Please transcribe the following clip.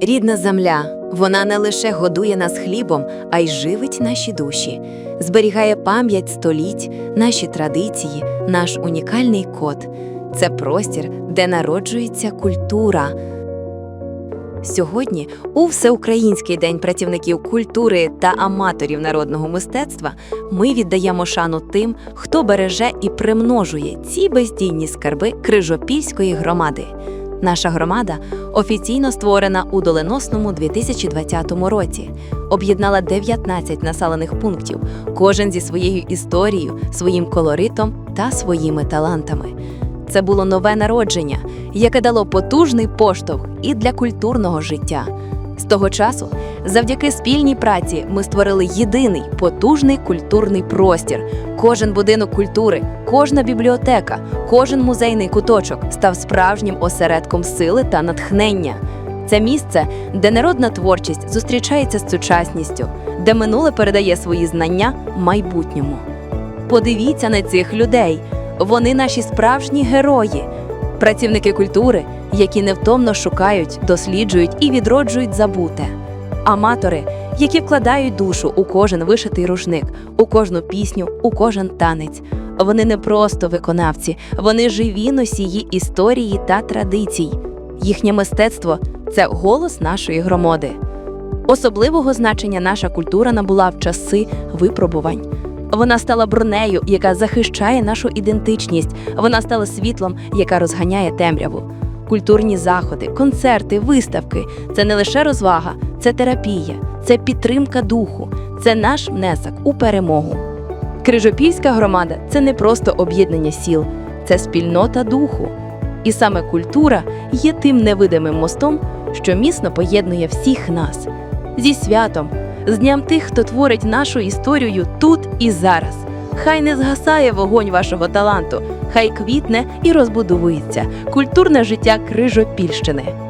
Рідна земля, вона не лише годує нас хлібом, а й живить наші душі, зберігає пам'ять століть, наші традиції, наш унікальний код. Це простір, де народжується культура. Сьогодні, у Всеукраїнський день працівників культури та аматорів народного мистецтва, ми віддаємо шану тим, хто береже і примножує ці бездійні скарби Крижопільської громади. Наша громада офіційно створена у доленосному 2020 році. Об'єднала 19 населених пунктів, кожен зі своєю історією, своїм колоритом та своїми талантами. Це було нове народження, яке дало потужний поштовх і для культурного життя. З того часу, завдяки спільній праці, ми створили єдиний потужний культурний простір. Кожен будинок культури, кожна бібліотека, кожен музейний куточок став справжнім осередком сили та натхнення. Це місце, де народна творчість зустрічається з сучасністю, де минуле передає свої знання майбутньому. Подивіться на цих людей. Вони наші справжні герої, працівники культури, які невтомно шукають, досліджують і відроджують забуте. Аматори, які вкладають душу у кожен вишитий рушник, у кожну пісню, у кожен танець. Вони не просто виконавці, вони живі носії історії та традицій. Їхнє мистецтво це голос нашої громади. Особливого значення наша культура набула в часи випробувань. Вона стала бронею, яка захищає нашу ідентичність. Вона стала світлом, яка розганяє темряву. Культурні заходи, концерти, виставки це не лише розвага, це терапія, це підтримка духу, це наш внесок у перемогу. Крижопільська громада це не просто об'єднання сіл, це спільнота духу. І саме культура є тим невидимим мостом, що міцно поєднує всіх нас зі святом, з дням тих, хто творить нашу історію тут і зараз. Хай не згасає вогонь вашого таланту, хай квітне і розбудовується культурне життя Крижопільщини.